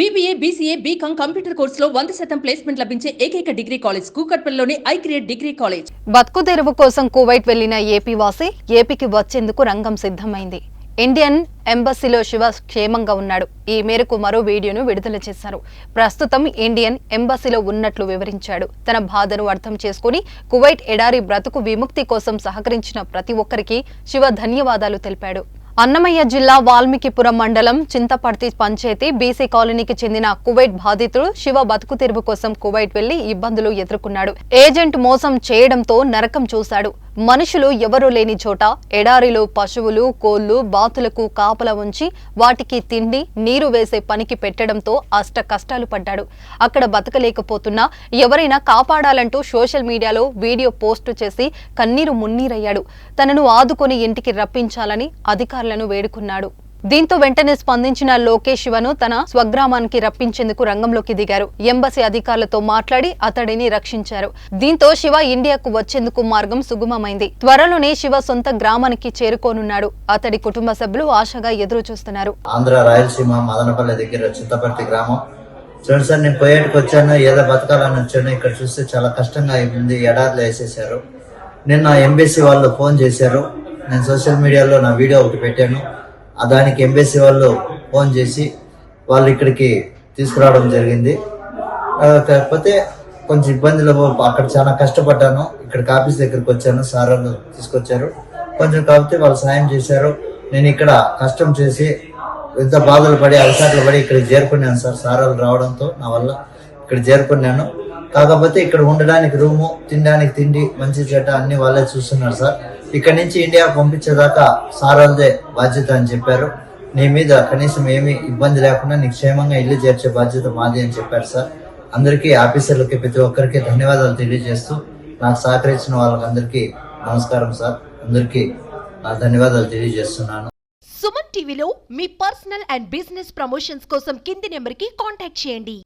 BBA BCA BCom computer కోర్సులో వంద శాతం ప్లేస్మెంట్ లభించే ఏకైక డిగ్రీ కాలేజ్ కూకట్పల్లిలోని ఐ క్రియేట్ డిగ్రీ కాలేజ్ బతుకు తెరువు కోసం కువైట్ వెళ్ళిన ఏపీ వాసి ఏపీకి వచ్చేందుకు రంగం సిద్ధమైంది. ఇండియన్ ఎంబసీలో శివ క్షేమంగా ఉన్నాడు. ఈ మేరకు మరో వీడియోను విడుదల చేశారు. ప్రస్తుతం ఇండియన్ ఎంబసీలో ఉన్నట్లు వివరించాడు. తన బాధను అర్థం చేసుకుని కువైట్ ఎడారి బ్రతుకు విముక్తి కోసం సహకరించిన ప్రతి ఒక్కరికి శివ ధన్యవాదాలు తెలిపాడు. అన్నమయ్య జిల్లా వాల్మీకిపురం మండలం చింతపర్తి పంచాయతీ బీసీ కాలనీకి చెందిన కువైట్ బాధితుడు శివ బతుకు తెరువు కోసం కువైట్ వెళ్ళి ఇబ్బందులు ఎదుర్కొన్నాడు. ఏజెంట్ మోసం చేయడంతో నరకం చూశాడు. మనుషులు ఎవరూ లేని చోట ఎడారిలో పశువులు కోళ్ళు బాతులకు కాపల ఉంచి వాటికి తిండి నీరు వేసే పనికి పెట్టడంతో అష్ట కష్టాలు పడ్డాడు. అక్కడ బతకలేకపోతున్నా ఎవరైనా కాపాడాలంటూ సోషల్ మీడియాలో వీడియో పోస్టు చేసి కన్నీరు మున్నీరయ్యాడు. తనను ఆదుకొని ఇంటికి రప్పించాలని అధికారులను వేడుకున్నాడు. దీంతో వెంటనే స్పందించిన లోకేష్ శివను తన స్వగ్రామానికి రప్పించేందుకు రంగంలోకి దిగారు. ఎంబసీ అధికారులతో మాట్లాడి అతడిని రక్షించారు. దీంతో శివ ఇండియాకు వచ్చేందుకు మార్గం సుగమమైంది. త్వరలోనే శివ సొంత గ్రామానికి చేరుకోనున్నాడు. అతడి కుటుంబ సభ్యులు ఆశగా ఎదురు చూస్తున్నారు. ఆంధ్ర రాయలసీమ మదనపల్లి దగ్గర చింతపర్తి గ్రామం. చూడండి సార్ నేను పోయేటికి వచ్చాను. ఏదో బతకాలని వచ్చాను. ఇక్కడ చూస్తే చాలా కష్టంగా ఉంది. ఎడార్లు వేసేసారు నిన్న ఎంబీసీ వాళ్ళు ఫోన్ చేశారు. నేను సోషల్ మీడియాలో నా వీడియో ఒకటి పెట్టాను. దానికి ఎంబెసీ వాళ్ళు ఫోన్ చేసి వాళ్ళు ఇక్కడికి తీసుకురావడం జరిగింది. కాకపోతే కొంచెం ఇబ్బందులు అక్కడ చాలా కష్టపడ్డాను. ఇక్కడికి ఆఫీస్ దగ్గరికి వచ్చాను సార్ వాళ్ళు తీసుకొచ్చారు. కొంచెం కాకపోతే వాళ్ళు సాయం చేశారు. నేను ఇక్కడ కష్టం చేసి ఎంత బాధలు పడి అలసాట్లు పడి ఇక్కడ చేరుకున్నాను సార్. సార్ వాళ్ళు రావడంతో నా వల్ల ఇక్కడ చేరుకున్నాను. కాకపోతే ఇక్కడ ఉండడానికి రూము తినడానికి తిండి మంచి చెడ్డ అన్ని వాళ్ళే చూస్తున్నారు సార్. ఇక్కడ నుంచి ఇండియా పంపించేదాకా సార్ వాళ్ళదే బాధ్యత అని చెప్పారు. నీ మీద కనీసం ఏమీ ఇబ్బంది లేకుండా నీకు క్షేమంగా ఇల్లు చేర్చే బాధ్యత మాది అని చెప్పారు సార్. అందరికీ ఆఫీసర్లకి ప్రతి ఒక్కరికి ధన్యవాదాలు తెలియజేస్తూ నాకు సహకరించిన వాళ్ళకందరికీ నమస్కారం సార్. అందరికీ నా ధన్యవాదాలు తెలియజేస్తున్నాను. సుమన్ టీవీలో మీ పర్సనల్ అండ్ బిజినెస్ ప్రమోషన్స్ కోసం కింది నెంబర్కి కాంటాక్ట్ చేయండి.